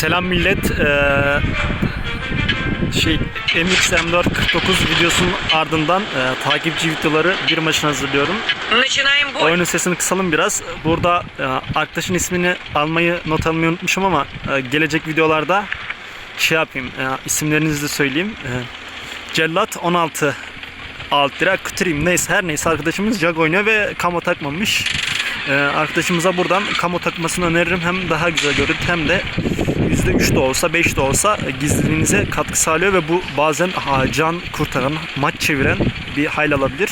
Selam millet. Ee, şey M3 M4 49 videosunun ardından e, takipçi videoları bir maçın hazırlıyorum. Oyunun sesini kısalım biraz. Burada e, arkadaşın ismini almayı not almayı unutmuşum ama e, gelecek videolarda şey yapayım e, isimlerinizi de söyleyeyim. E, Cellat 16 alt lira kıtırayım neyse her neyse arkadaşımız jag oynuyor ve kamo takmamış. Ee, arkadaşımıza buradan kamo takmasını öneririm. Hem daha güzel görüntü hem de %3 de olsa 5 de olsa gizliliğinize katkı sağlıyor ve bu bazen can kurtaran, maç çeviren bir hal alabilir.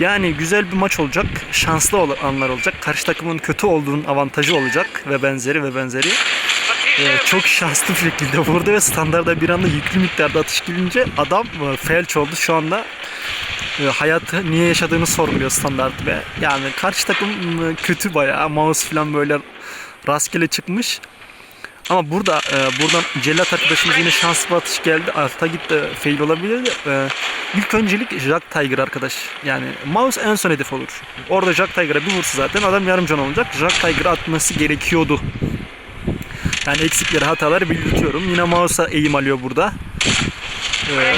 Yani güzel bir maç olacak. Şanslı anlar olacak. Karşı takımın kötü olduğunun avantajı olacak ve benzeri ve benzeri. Ee, çok şanslı bir şekilde vurdu ve standarda bir anda yüklü miktarda atış gelince adam e, felç oldu. Şu anda e, hayatı niye yaşadığını sorguluyor standart ve yani karşı takım e, kötü bayağı mouse falan böyle rastgele çıkmış. Ama burada e, buradan cellat arkadaşımız yine şans batış geldi. Alta gitti fail olabilirdi. E, ilk öncelik Jack Tiger arkadaş. Yani Mouse en son hedef olur. Orada Jack Tiger'a bir vursa zaten adam yarım can olacak. Jack Tiger atması gerekiyordu. Yani eksikleri hataları belirtiyorum. Yine Mouse'a eğim alıyor burada. E,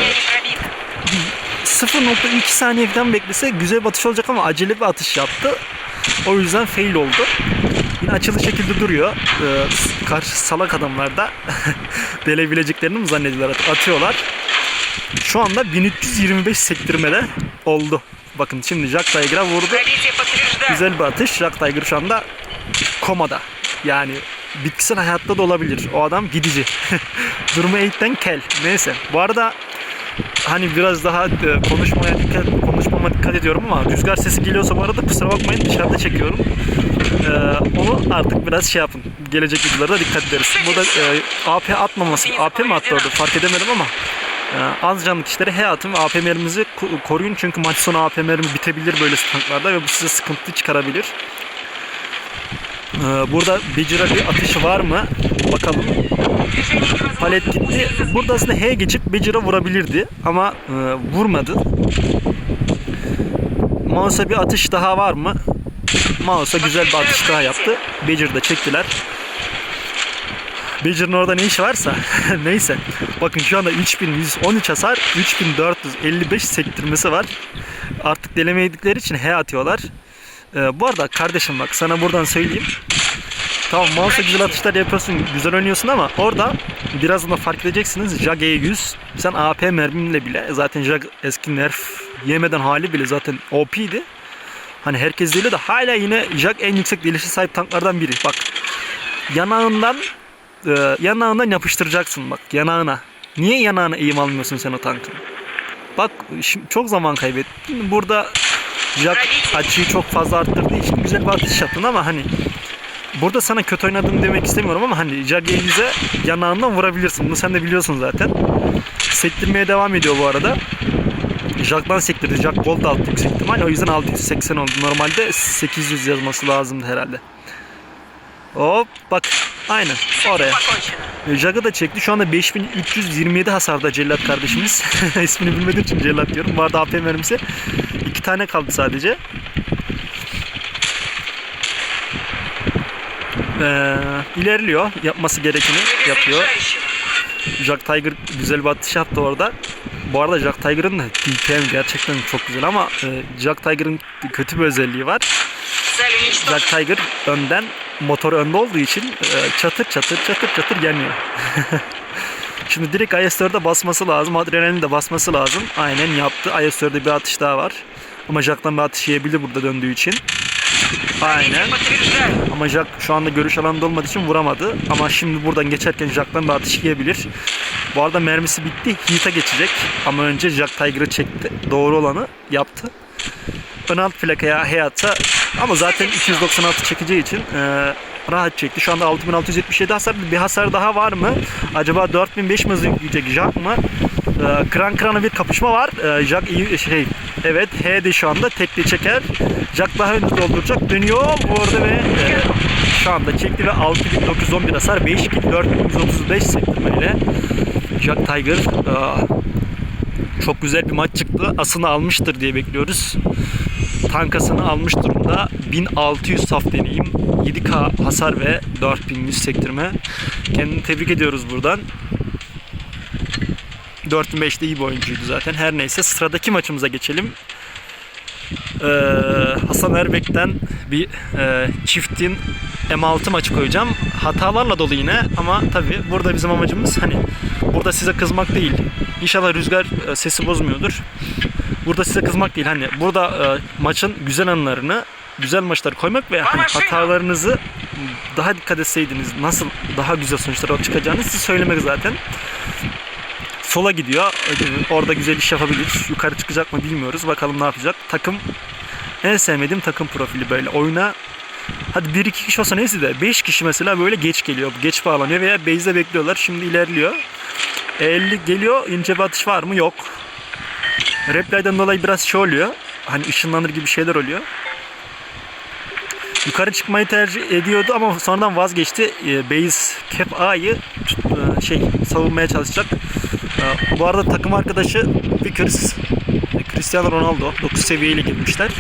0.2 saniye falan beklese güzel batış olacak ama acele bir atış yaptı. O yüzden fail oldu. Yine açılı şekilde duruyor. Ee, karşı salak adamlar da delebileceklerini mi zannediyorlar atıyorlar. Şu anda 1325 sektirmede oldu. Bakın şimdi Jack Tiger'a vurdu. Güzel bir atış. Jack Tiger şu anda komada. Yani bitkisel hayatta da olabilir. O adam gidici. Durumu eğitten kel. Neyse. Bu arada hani biraz daha e, konuşmaya dikkat, konuşmama dikkat ediyorum ama rüzgar sesi geliyorsa bu arada kusura bakmayın dışarıda çekiyorum. Ee, onu artık biraz şey yapın. Gelecek videolarda dikkat ederiz. Burada e, AP atmaması. AP mi attı orada fark edemedim ama e, az canlı kişilere H atın ve AP mermimizi ko- koruyun çünkü maç sonu AP mermi bitebilir böyle tanklarda ve bu size sıkıntı çıkarabilir. Ee, burada Becira bir atışı var mı? Bakalım. Palet gitti. Burada aslında H geçip Becira vurabilirdi ama e, vurmadı. Mouse'a bir atış daha var mı? Mouse'a güzel bir atış daha yaptı. Becir'de çektiler. Becir'in orada ne işi varsa neyse. Bakın şu anda 3113 hasar, 3455 sektirmesi var. Artık delemedikleri için H atıyorlar. Ee, bu arada kardeşim bak sana buradan söyleyeyim. Tamam mouse'a güzel atışlar yapıyorsun, güzel oynuyorsun ama orada birazdan da fark edeceksiniz. Jag E100 sen AP merminle bile zaten Jag eski nerf yemeden hali bile zaten OP'ydi. Hani herkes değil de hala yine Jag en yüksek delişe sahip tanklardan biri. Bak yanağından e, yanağından yapıştıracaksın bak yanağına. Niye yanağına eğim almıyorsun sen o tankın? Bak şimdi çok zaman kaybettin. Burada Jack açıyı çok fazla arttırdığı için güzel bir atış yaptın ama hani burada sana kötü oynadığını demek istemiyorum ama hani Jack yüze yanağından vurabilirsin. Bunu sen de biliyorsun zaten. Sektirmeye devam ediyor bu arada. Jack'tan sektirdi. Jack Gold da attı yüksek ihtimal. O yüzden 680 oldu. Normalde 800 yazması lazımdı herhalde. Hop bak. Aynen oraya. E, Jack'ı da çekti. Şu anda 5327 hasarda Cellat kardeşimiz. İsmini bilmediğim için Cellat diyorum. Bu arada AP mermisi. iki tane kaldı sadece. Ee, ilerliyor. Yapması gerekeni yapıyor. Jack Tiger güzel bir atış yaptı orada. Bu arada Jack Tiger'ın da DPM gerçekten çok güzel ama e, Jack Tiger'ın kötü bir özelliği var. Jack Tiger önden, motor önde olduğu için e, çatır çatır çatır çatır yanıyor. Şimdi direkt ISR'de basması lazım. Adrenalin de basması lazım. Aynen yaptı. ISR'de bir atış daha var. Ama Jack'tan bir atış yiyebilir burada döndüğü için. Aynen. Ama Jack şu anda görüş alanında olmadığı için vuramadı. Ama şimdi buradan geçerken Jack'tan bir atış yiyebilir. Bu arada mermisi bitti. Heat'a geçecek. Ama önce Jack Tiger'ı çekti. Doğru olanı yaptı. Ön alt plakaya H atsa ama zaten 296 çekeceği için e, rahat çekti. Şu anda 6677 hasar. Bir hasar daha var mı? Acaba 4005 mi hızlı Jack mı? E, kran krana bir kapışma var. E, Jack iyi şey evet H de şu anda tekli çeker. Jack daha önce dolduracak. Dönüyor arada ve e, şu anda çekti ve 6911 hasar 5435 sektirmeyle Jack Tiger e, çok güzel bir maç çıktı. Asını almıştır diye bekliyoruz. tankasını almış durumda. 1600 saf deneyim, 7K hasar ve 4100 sektirme. Kendini tebrik ediyoruz buradan. 4005'te iyi bir oyuncuydu zaten. Her neyse sıradaki maçımıza geçelim. Ee, Hasan Erbek'ten bir e, çiftin M6 maçı koyacağım. Hatalarla dolu yine ama tabi burada bizim amacımız hani burada size kızmak değil. İnşallah rüzgar e, sesi bozmuyordur. Burada size kızmak değil hani burada e, maçın güzel anlarını güzel maçları koymak ve hani hatalarınızı daha dikkat etseydiniz nasıl daha güzel sonuçlar çıkacağını size söylemek zaten. Sola gidiyor. Orada güzel iş yapabilir. Yukarı çıkacak mı bilmiyoruz. Bakalım ne yapacak. Takım en sevmediğim takım profili böyle. Oyuna hadi 1-2 kişi olsa neyse de 5 kişi mesela böyle geç geliyor. Geç bağlanıyor veya base'de bekliyorlar. Şimdi ilerliyor. 50 geliyor. ince bir atış var mı? Yok. Replay'den dolayı biraz şey oluyor. Hani ışınlanır gibi şeyler oluyor. Yukarı çıkmayı tercih ediyordu ama sonradan vazgeçti. Ee, Base Cap A'yı e, şey savunmaya çalışacak. Ee, bu arada takım arkadaşı Vickers Cristiano Ronaldo 9 seviyeyle girmişler.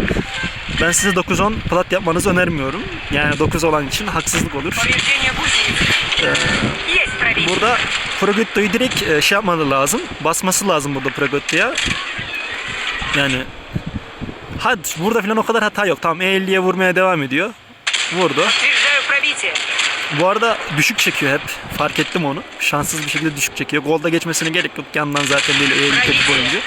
Ben size 9-10 plat yapmanızı önermiyorum. Yani 9 olan için haksızlık olur. Ee, burada Progotto'yu direkt e, şey yapmalı lazım. Basması lazım burada Progotto'ya. Yani Hadi burada filan o kadar hata yok. Tamam E50'ye vurmaya devam ediyor. Vurdu. Bu arada düşük çekiyor hep. Fark ettim onu. Şanssız bir şekilde düşük çekiyor. Golda geçmesine gerek yok. Yandan zaten böyle iyi bir oyuncu.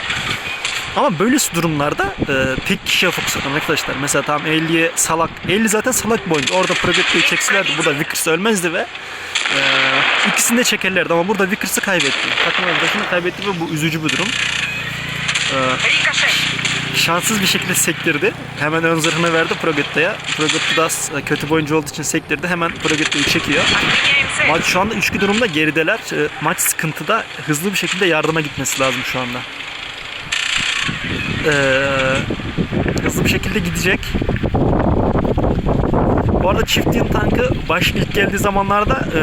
Ama böyle durumlarda e, tek kişiye fokuslanın arkadaşlar. Mesela tam 50'ye salak. 50 zaten salak bir oyuncu. Orada Progetto'yu çekselerdi burada Vickers ölmezdi ve e, ikisini de çekerlerdi. Ama burada Vickers'ı kaybetti. Takım arkadaşını kaybetti ve bu üzücü bir durum. E, şanssız bir şekilde sektirdi. Hemen ön zırhını verdi Progetta'ya. Progetta Das kötü boyuncu olduğu için sektirdi. Hemen Progetta'yı çekiyor. Maç şu anda 3 durumda gerideler. Ee, maç sıkıntıda hızlı bir şekilde yardıma gitmesi lazım şu anda. Ee, hızlı bir şekilde gidecek. Bu arada çiftliğin tankı baş ilk geldiği zamanlarda e,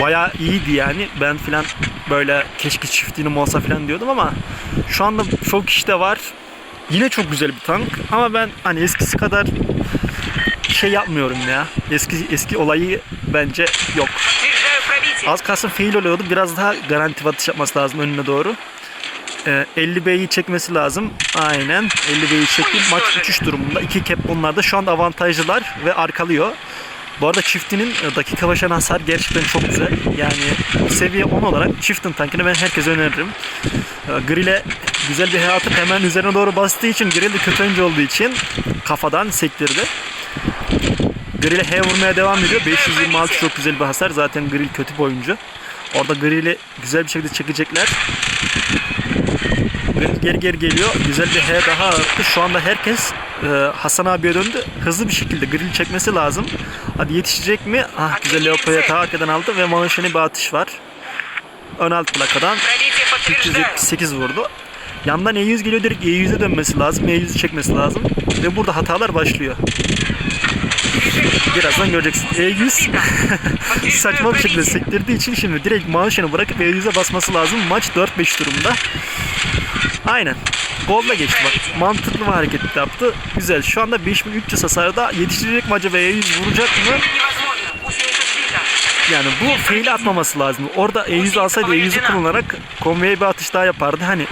bayağı iyiydi yani. Ben filan böyle keşke çiftliğim olsa filan diyordum ama şu anda çok işte var. Yine çok güzel bir tank ama ben hani eskisi kadar şey yapmıyorum ya. Eski eski olayı bence yok. Az kalsın fail oluyordu. Biraz daha garanti atış yapması lazım önüne doğru. Ee, 50B'yi çekmesi lazım. Aynen. 50B'yi çekti. Maç 3 durumunda. 2 cap onlar da şu an avantajlılar ve arkalıyor. Bu arada çiftinin e, dakika başına hasar gerçekten çok güzel. Yani seviye 10 olarak çiftin tankını ben herkese öneririm. Ee, Grill'e güzel bir hayatı hemen üzerine doğru bastığı için Grill de kötü oyuncu olduğu için kafadan sektirdi. Grill'e H vurmaya devam ediyor. 526 çok güzel bir hasar. Zaten Grill kötü bir oyuncu. Orada Grill'i güzel bir şekilde çekecekler. Geri geri geliyor. Güzel bir H daha attı. Şu anda herkes e, Hasan abiye döndü. Hızlı bir şekilde grill çekmesi lazım. Hadi yetişecek mi? Ah güzel Leopold'a ta arkadan aldı ve Manşen'e bir atış var. Ön alt plakadan 378 vurdu. Yandan E100 geliyor direkt E100'e dönmesi lazım. E100'ü çekmesi lazım. Ve burada hatalar başlıyor. Birazdan göreceksin. E100 saçma bir şekilde sektirdiği için şimdi direkt maaşını bırakıp E100'e basması lazım. Maç 4-5 durumda. Aynen. Golla geçti bak. Mantıklı bir hareket yaptı. Güzel. Şu anda 5300 hasarda yetiştirecek mi acaba E100 vuracak mı? Yani bu fail atmaması lazım. Orada E100 alsaydı E100'ü kullanarak konveye bir atış daha yapardı. Hani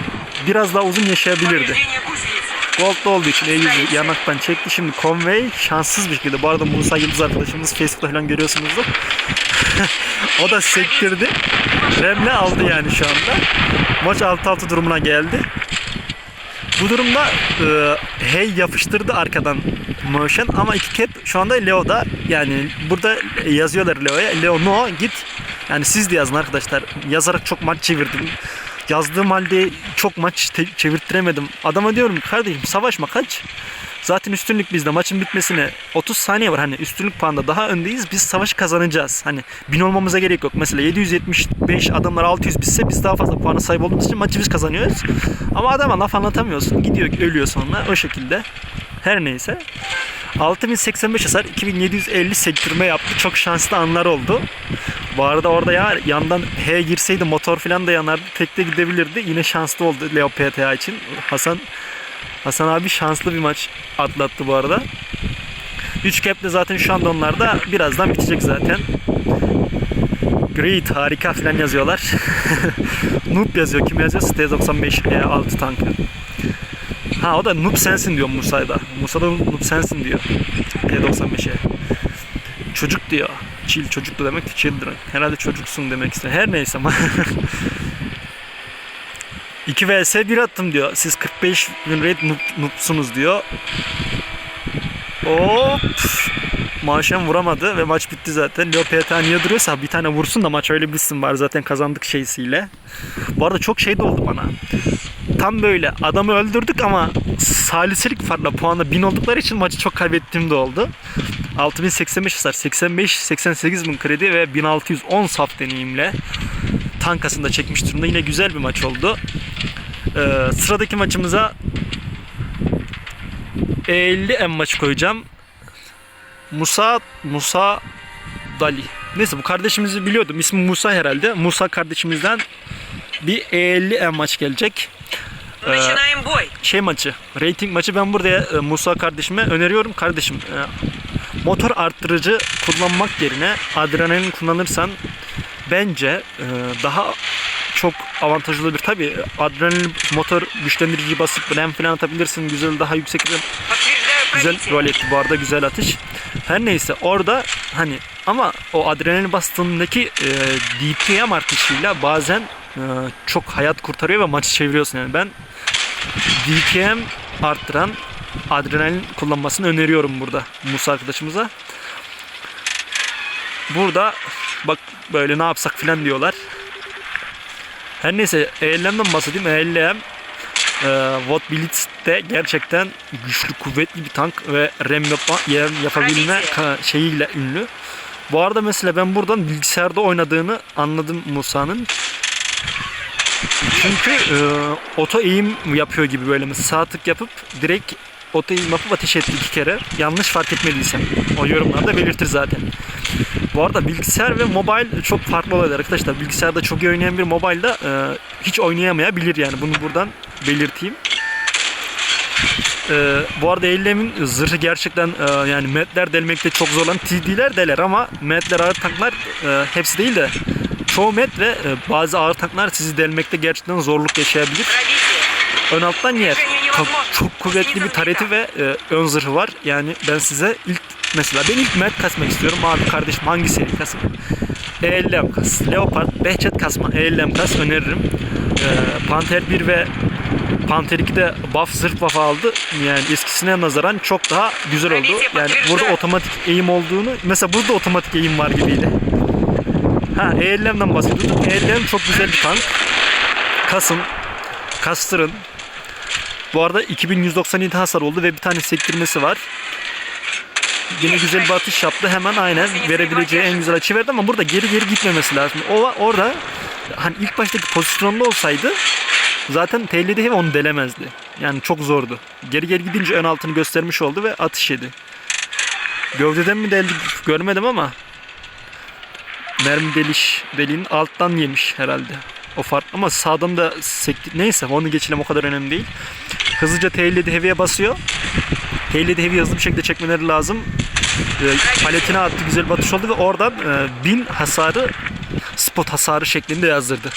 biraz daha uzun yaşayabilirdi. Gold'da olduğu için E100'ü yanaktan çekti. Şimdi Conway şanssız bir şekilde. Bu arada Musa Yıldız arkadaşımız Facebook'ta falan görüyorsunuzdur. o da sektirdi. Remle aldı yani şu anda. Maç 6-6 durumuna geldi. Bu durumda e, Hey yapıştırdı arkadan Motion ama iki kep şu anda Leo'da. Yani burada yazıyorlar Leo'ya. Leo no git. Yani siz de yazın arkadaşlar. Yazarak çok maç çevirdim. Yazdığım halde çok maç çevirttiremedim. Adama diyorum kardeşim savaşma kaç. Zaten üstünlük bizde. Maçın bitmesine 30 saniye var. Hani üstünlük puanda daha öndeyiz. Biz savaşı kazanacağız. Hani bin olmamıza gerek yok. Mesela 775 adamlar 600 bitse biz daha fazla puana sahip olduğumuz için maçı biz kazanıyoruz. Ama adama laf anlatamıyorsun. Gidiyor ölüyor sonra o şekilde. Her neyse. 6085 hasar 2750 sektirme yaptı. Çok şanslı anlar oldu. Bu arada orada ya yandan H girseydi motor falan da yanardı. Tekte gidebilirdi. Yine şanslı oldu Leo PTA için. Hasan Hasan abi şanslı bir maç atlattı bu arada. 3 cap de zaten şu anda onlarda birazdan bitecek zaten. Great harika falan yazıyorlar. Noob yazıyor. Kim yazıyor? ST95 E6 tankı. Ha o da noob sensin diyor Musa'da. Musa da noob sensin diyor. E95'e. Çocuk diyor. Chill çocuktu demek ki children. Herhalde çocuksun demek istiyor. Her neyse ama. 2 vs 1 attım diyor. Siz 45 win rate noob, noobsunuz diyor. Hop. Maşen vuramadı ve maç bitti zaten. Leo PTA niye duruyorsa bir tane vursun da maç öyle bitsin var zaten kazandık şeysiyle. Bu arada çok şey de oldu bana. Tam böyle adamı öldürdük ama saliselik farkla puanla 1000 oldukları için maçı çok kaybettiğim de oldu. 6085 hasar, 85 88 bin kredi ve 1610 saf deneyimle tankasında çekmiş durumda. Yine güzel bir maç oldu. Ee, sıradaki maçımıza 50 en maç koyacağım. Musa Musa Dali. Neyse bu kardeşimizi biliyordum. İsmi Musa herhalde. Musa kardeşimizden bir E50 en maç gelecek. Ee, şey maçı, rating maçı ben buraya e, Musa kardeşime öneriyorum. Kardeşim e, motor arttırıcı kullanmak yerine adrenalin kullanırsan bence e, daha çok avantajlı bir tabi adrenalin motor güçlendirici basıp fren falan atabilirsin güzel daha yüksek bir güzel rol etti bu arada güzel atış. Her neyse orada hani ama o adrenalin bastığındaki e, DPM artışıyla bazen çok hayat kurtarıyor ve maçı çeviriyorsun yani. Ben DPM arttıran adrenalin kullanmasını öneriyorum burada Musa arkadaşımıza. Burada bak böyle ne yapsak filan diyorlar. Her neyse ELM'den bahsedeyim. ELM e, Watt Blitz de gerçekten güçlü, kuvvetli bir tank ve RAM yapa, RAM yapabilme şeyiyle ünlü. Bu arada mesela ben buradan bilgisayarda oynadığını anladım Musa'nın. Çünkü e, oto eğim yapıyor gibi böyle mesela sağ tık yapıp direkt oto eğim yapıp ateş etti iki kere. Yanlış fark etmediysem. O yorumlarda belirtir zaten. Bu arada bilgisayar ve mobile çok farklı olaylar arkadaşlar. Bilgisayarda çok iyi oynayan bir mobile'da e, hiç oynayamayabilir yani. Bunu buradan belirteyim. E, bu arada Eylem'in zırhı gerçekten e, yani metler delmekte çok zorlanan TD'ler deler ama metler ağır tanklar e, hepsi değil de Şovmet ve e, bazı ağır taklar sizi delmekte gerçekten zorluk yaşayabilir. Ön alttan yer. Çok, çok kuvvetli bir tareti ve e, ön zırhı var. Yani ben size ilk mesela ben ilk Mert kasmak istiyorum. Abi kardeşim hangi seri kasın? ELM kas. Leopard, Behçet kasma ELM kas öneririm. E, Panter 1 ve Panter 2 de buff zırt buff aldı. Yani eskisine nazaran çok daha güzel oldu. Yani burada otomatik eğim olduğunu mesela burada otomatik eğim var gibiydi. Ha ELM'den bahsediyorduk. ELM çok güzel bir tank. Kasın, kastırın, bu arada 2197 hasar oldu ve bir tane sektirmesi var. Yine güzel bir atış yaptı. Hemen aynen verebileceği en güzel açı verdi ama burada geri geri gitmemesi lazım. O orada hani ilk baştaki pozisyonda olsaydı zaten tehlikeli onu delemezdi. Yani çok zordu. Geri geri gidince ön altını göstermiş oldu ve atış yedi. Gövdeden mi deldi görmedim ama mermi deliş deliğin alttan yemiş herhalde. O fark ama sağdan da sekti. Neyse onu geçelim o kadar önemli değil. Hızlıca T57 heavy'e basıyor. T57 heavy hızlı bir şekilde çekmeleri lazım. E, paletine attı güzel bir atış oldu ve oradan e, 1000 hasarı spot hasarı şeklinde yazdırdı.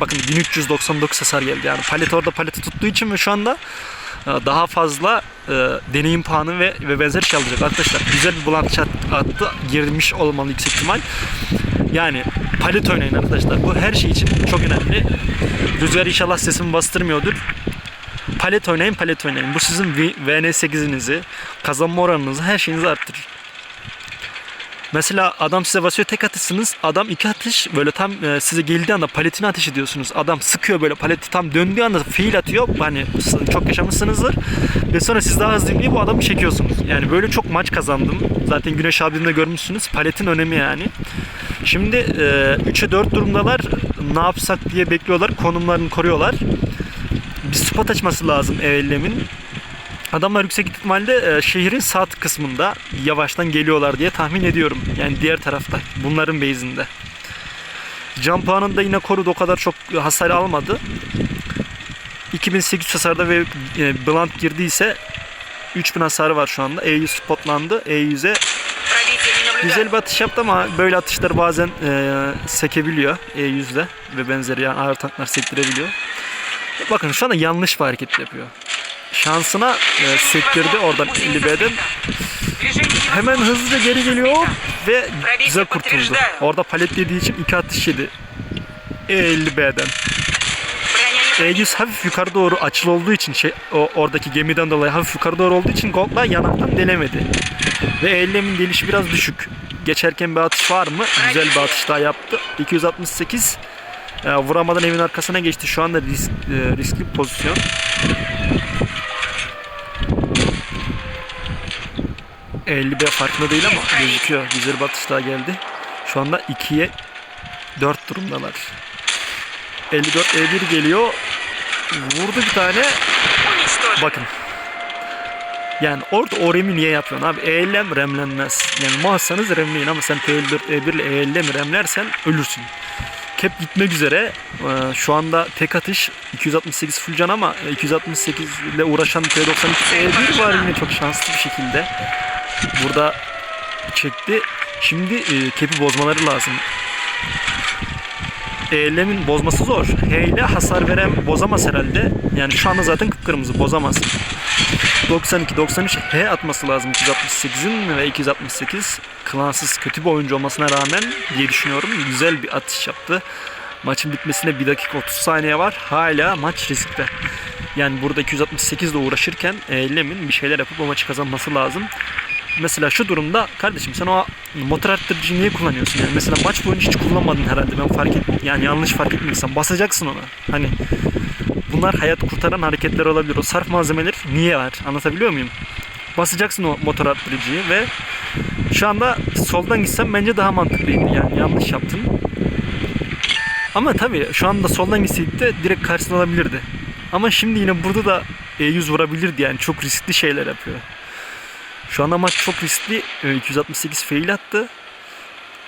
Bakın 1399 hasar geldi yani palet orada paleti tuttuğu için ve şu anda daha fazla e, deneyim puanı ve, ve benzer şey alacak arkadaşlar. Güzel bir blunt shot attı. Girmiş olmalı yüksek ihtimal. Yani palet oynayın arkadaşlar. Bu her şey için çok önemli. Rüzgar inşallah sesimi bastırmıyordur. Palet oynayın, palet oynayın. Bu sizin V- VN8'inizi, kazanma oranınızı, her şeyinizi arttırır. Mesela adam size basıyor tek atışsınız. Adam iki atış böyle tam e, size geldiği anda paletine ateş ediyorsunuz. Adam sıkıyor böyle paleti tam döndüğü anda fiil atıyor. Hani çok yaşamışsınızdır. Ve sonra siz daha hızlı diye bu adamı çekiyorsunuz. Yani böyle çok maç kazandım. Zaten Güneş abimde görmüşsünüz. Paletin önemi yani. Şimdi e, 3'e 4 durumdalar. Ne yapsak diye bekliyorlar. Konumlarını koruyorlar. Bir spot açması lazım evlemin. Adamlar yüksek ihtimalle e, şehrin sağ kısmında yavaştan geliyorlar diye tahmin ediyorum. Yani diğer tarafta. Bunların beyzinde. Campuan'ın da yine Korud o kadar çok hasar almadı. 2800 hasarda ve e, Blunt girdiyse 3000 hasarı var şu anda. E100 spotlandı. E100'e güzel bir atış yaptı ama böyle atışlar bazen e, sekebiliyor E100'de ve benzeri yani ağır tanklar sektirebiliyor. Bakın şu anda yanlış bir hareket yapıyor şansına e, sektirdi oradan 50B'den. Hemen hızlıca geri geliyor ve güzel kurtuldu. Orada palet yediği için iki atış yedi. E50B'den. E100 hafif yukarı doğru açılı olduğu için şey o, oradaki gemiden dolayı hafif yukarı doğru olduğu için Gold'la yanaktan denemedi. Ve E50'min delişi biraz düşük. Geçerken bir atış var mı? Güzel bir atış daha yaptı. 268 e, vuramadan evin arkasına geçti. Şu anda risk, e, riskli pozisyon. 51 farkında değil ama gözüküyor. Güzel batış daha geldi. Şu anda 2'ye 4 durumdalar. 54 E1 geliyor. Vurdu bir tane. Bakın. Yani orada o remi niye yapıyorsun abi? Eğlem remlenmez. Yani muhassanız remleyin ama sen T54 E1 e ile eğlem remlersen ölürsün. Kep gitmek üzere. Ee, şu anda tek atış 268 full can ama e, 268 ile uğraşan T92 E1 var yine çok şanslı bir şekilde. Burada çekti. Şimdi e, cap'i bozmaları lazım. ELM'in bozması zor. H ile hasar veren bozamaz herhalde. Yani şu anda zaten kıpkırmızı bozamaz. 92 93 H atması lazım 268'in ve 268 klansız kötü bir oyuncu olmasına rağmen diye düşünüyorum. Güzel bir atış yaptı. Maçın bitmesine 1 dakika 30 saniye var. Hala maç riskte. Yani burada 268 ile uğraşırken Ellem'in bir şeyler yapıp o maçı kazanması lazım. Mesela şu durumda kardeşim sen o motor arttırıcıyı niye kullanıyorsun? Yani mesela maç boyunca hiç kullanmadın herhalde. Ben fark et yani yanlış fark etmiyorsam basacaksın ona. Hani bunlar hayat kurtaran hareketler olabilir. O sarf malzemeler niye var? Anlatabiliyor muyum? Basacaksın o motor arttırıcıyı ve şu anda soldan gitsem bence daha mantıklıydı. Yani yanlış yaptın. Ama tabii şu anda soldan gitseydi de direkt karşısına alabilirdi. Ama şimdi yine burada da E100 vurabilirdi yani çok riskli şeyler yapıyor. Şu anda maç çok riskli. Ee, 268 fail attı.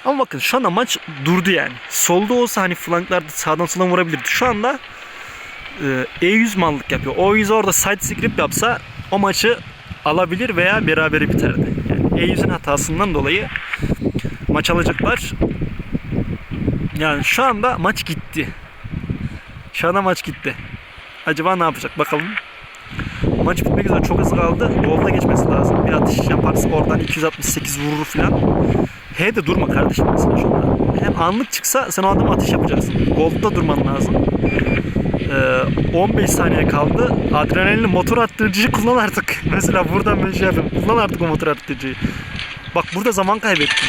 Ama bakın şu anda maç durdu yani. Solda olsa hani flanklarda sağdan soldan vurabilirdi. Şu anda e, E100 mallık yapıyor. O 100 orada side script yapsa o maçı alabilir veya berabere biterdi. Yani E100'ün hatasından dolayı maç alacaklar. Yani şu anda maç gitti. Şu anda maç gitti. Acaba ne yapacak bakalım. Maç bitmek üzere çok az kaldı. Golda geçmesi lazım. Bir atış yaparsa oradan 268 vurur filan. He de durma kardeşim mesela şu anda. Hem anlık çıksa sen o adama atış yapacaksın. Golda durman lazım. Ee, 15 saniye kaldı. Adrenalinli motor arttırıcıyı kullan artık. mesela buradan ben şey yapayım. Kullan artık o motor arttırıcıyı. Bak burada zaman kaybettin.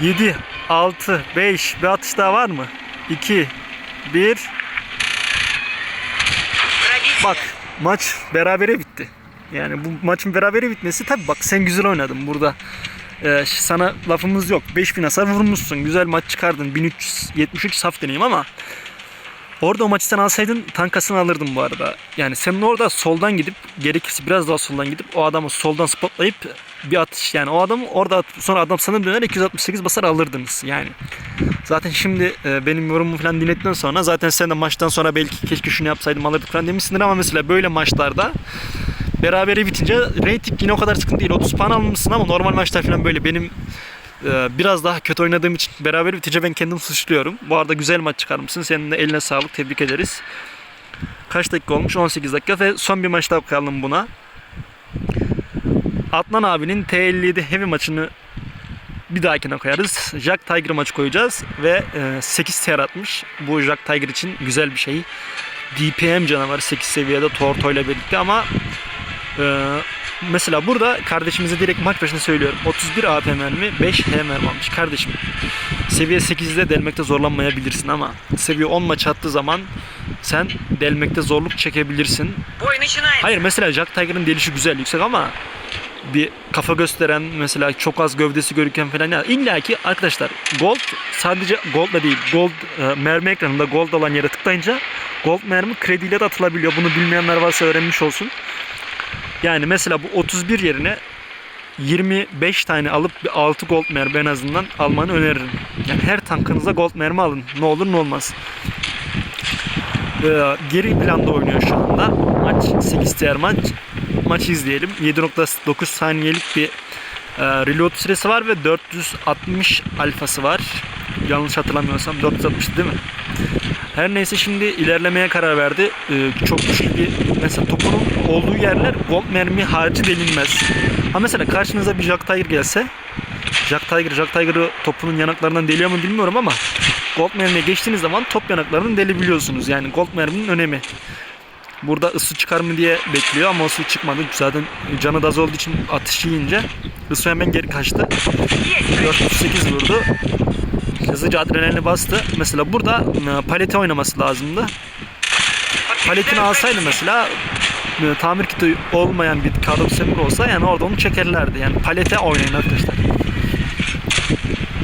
7, 6, 5 bir atış daha var mı? 2, 1. Bak maç berabere bitti. Yani bu maçın berabere bitmesi tabi bak sen güzel oynadın burada. Ee, sana lafımız yok. 5000 hasar vurmuşsun. Güzel maç çıkardın. 1373 saf deneyim ama orada o maçı sen alsaydın tankasını alırdın bu arada. Yani senin orada soldan gidip gerekirse biraz daha soldan gidip o adamı soldan spotlayıp bir atış yani o adamı orada atıp sonra adam sana döner 268 basar alırdınız yani. Zaten şimdi e, benim yorumumu falan dinledikten sonra zaten sen de maçtan sonra belki keşke şunu yapsaydım alırdık falan demişsindir ama mesela böyle maçlarda berabere bitince rating yine o kadar sıkıntı değil. 30 puan almışsın ama normal maçlar falan böyle benim biraz daha kötü oynadığım için beraber bitince ben kendimi suçluyorum. Bu arada güzel maç çıkarmışsın. Senin de eline sağlık. Tebrik ederiz. Kaç dakika olmuş? 18 dakika ve son bir maç daha bakalım buna. Adnan abinin T57 heavy maçını bir dahakine koyarız. Jack Tiger maçı koyacağız ve e, 8 TR atmış. Bu Jack Tiger için güzel bir şey. DPM canavarı 8 seviyede Torto ile birlikte ama ee, mesela burada kardeşimize direkt mark taşını söylüyorum. 31 AP mermi 5 H mermi almış kardeşim. Seviye 8'de delmekte zorlanmayabilirsin ama seviye 10 maç attığı zaman sen delmekte zorluk çekebilirsin. Hayır mesela Jack Tiger'ın delişi güzel yüksek ama bir kafa gösteren mesela çok az gövdesi görüken falan ya illa ki arkadaşlar gold sadece gold da değil gold e, mermi ekranında gold olan yere tıklayınca gold mermi krediyle de atılabiliyor bunu bilmeyenler varsa öğrenmiş olsun yani mesela bu 31 yerine 25 tane alıp bir 6 gold mermi en azından almanı öneririm. Yani her tankınıza gold mermi alın. Ne olur ne olmaz. Ee, geri planda oynuyor şu anda. Maç 8 diğer maç. Maçı izleyelim. 7.9 saniyelik bir e, reload süresi var ve 460 alfası var. Yanlış hatırlamıyorsam 460 değil mi? Her neyse şimdi ilerlemeye karar verdi. Ee, çok güçlü bir mesela topunun olduğu yerler volt mermi harici delinmez. Ha mesela karşınıza bir Jack Tiger gelse Jack Tiger, Jack Tiger'ı topunun yanaklarından deliyor mu bilmiyorum ama Gold mermiye geçtiğiniz zaman top yanaklarını delebiliyorsunuz. Yani Gold merminin önemi. Burada ısı çıkar mı diye bekliyor ama ısı çıkmadı. Zaten canı da az olduğu için atış yiyince ısı hemen geri kaçtı. 408 vurdu. Hızlıca adrenalini bastı. Mesela burada e, paleti oynaması lazımdı. Paletini alsaydı mesela e, tamir kiti olmayan bir kadro sömür olsa yani orada onu çekerlerdi. Yani palete oynayın arkadaşlar.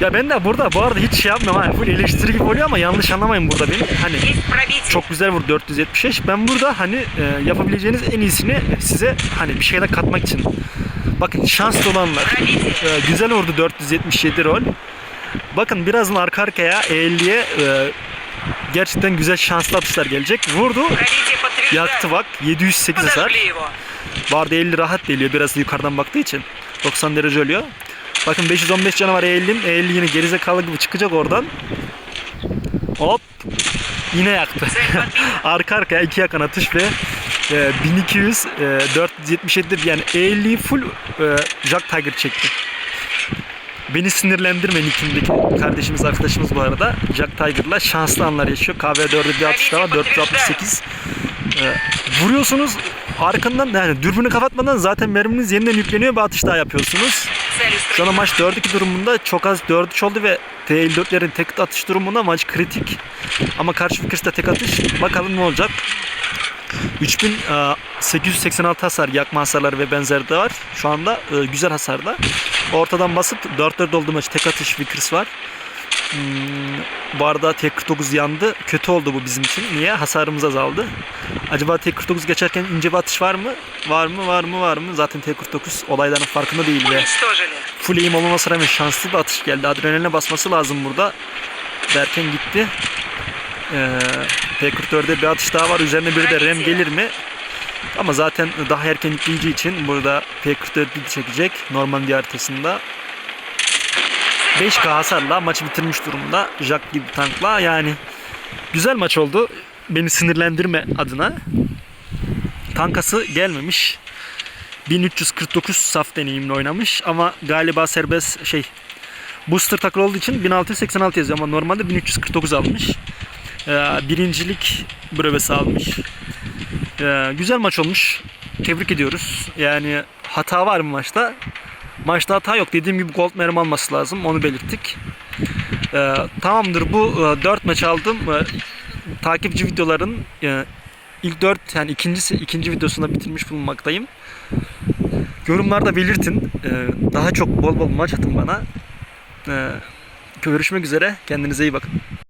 Ya ben de burada bu arada hiç şey yapmıyorum. Hani full eleştiri gibi oluyor ama yanlış anlamayın burada beni. Hani çok güzel vurdu 475. Ben burada hani e, yapabileceğiniz en iyisini size hani bir şeyler katmak için. Bakın şanslı olanlar. E, güzel vurdu 477 rol. Bakın birazdan arka arkaya e 50'ye e, gerçekten güzel şanslı atışlar gelecek. Vurdu. Yaktı bak. 708 hasar. Vardı 50 rahat deliyor biraz yukarıdan baktığı için. 90 derece ölüyor. Bakın 515 canavar E50'm. E50 yine gerizekalı gibi çıkacak oradan. Hop. Yine yaktı. arka arkaya iki yakan atış ve e, 1200 e, 477 yani E50'yi full e, Jack Tiger çekti. Beni sinirlendirme nickimdeki kardeşimiz arkadaşımız bu arada. Jack Tiger'la şanslı anlar yaşıyor. KV4'e bir atış daha 468. Ee, vuruyorsunuz arkandan yani dürbünü kapatmadan zaten merminiz yeniden yükleniyor ve atış daha yapıyorsunuz. Şu an maç 4-2 durumunda çok az 4-3 oldu ve T54'lerin tek atış durumunda maç kritik. Ama karşı Fikers tek atış. Bakalım ne olacak. 3000 886 hasar, yakma hasarları ve benzeri de var. Şu anda e, güzel hasarda. Ortadan basıp 4-4 oldu maç. Tek atış Vickers var. Hmm, bu arada tek 49 yandı. Kötü oldu bu bizim için. Niye? Hasarımız azaldı. Acaba tek 49 geçerken ince bir atış var mı? Var mı? Var mı? Var mı? Zaten tek 49 olayların farkında değil ve full aim olmaması rağmen şanslı bir atış geldi. Adrenaline basması lazım burada. Derken gitti. Ee, P44'de bir atış daha var. Üzerine bir de rem gelir mi? Ama zaten daha erken yükleyeceği için burada P44 çekecek. Normandiya haritasında. 5K hasarla maçı bitirmiş durumda. Jack gibi tankla yani güzel maç oldu. Beni sinirlendirme adına. Tankası gelmemiş. 1349 saf deneyimle oynamış ama galiba serbest şey booster takılı olduğu için 1686 yazıyor ama normalde 1349 almış. Ee, birincilik brevesi almış. Ee, güzel maç olmuş. Tebrik ediyoruz. Yani hata var mı maçta? Maçta hata yok. Dediğim gibi gold mermi alması lazım. Onu belirttik. Ee, tamamdır bu 4 maç aldım. Ee, takipçi videoların e, ilk 4 yani ikincisi ikinci videosunda bitirmiş bulunmaktayım. Yorumlarda belirtin. Ee, daha çok bol bol maç atın bana. Ee, görüşmek üzere. Kendinize iyi bakın.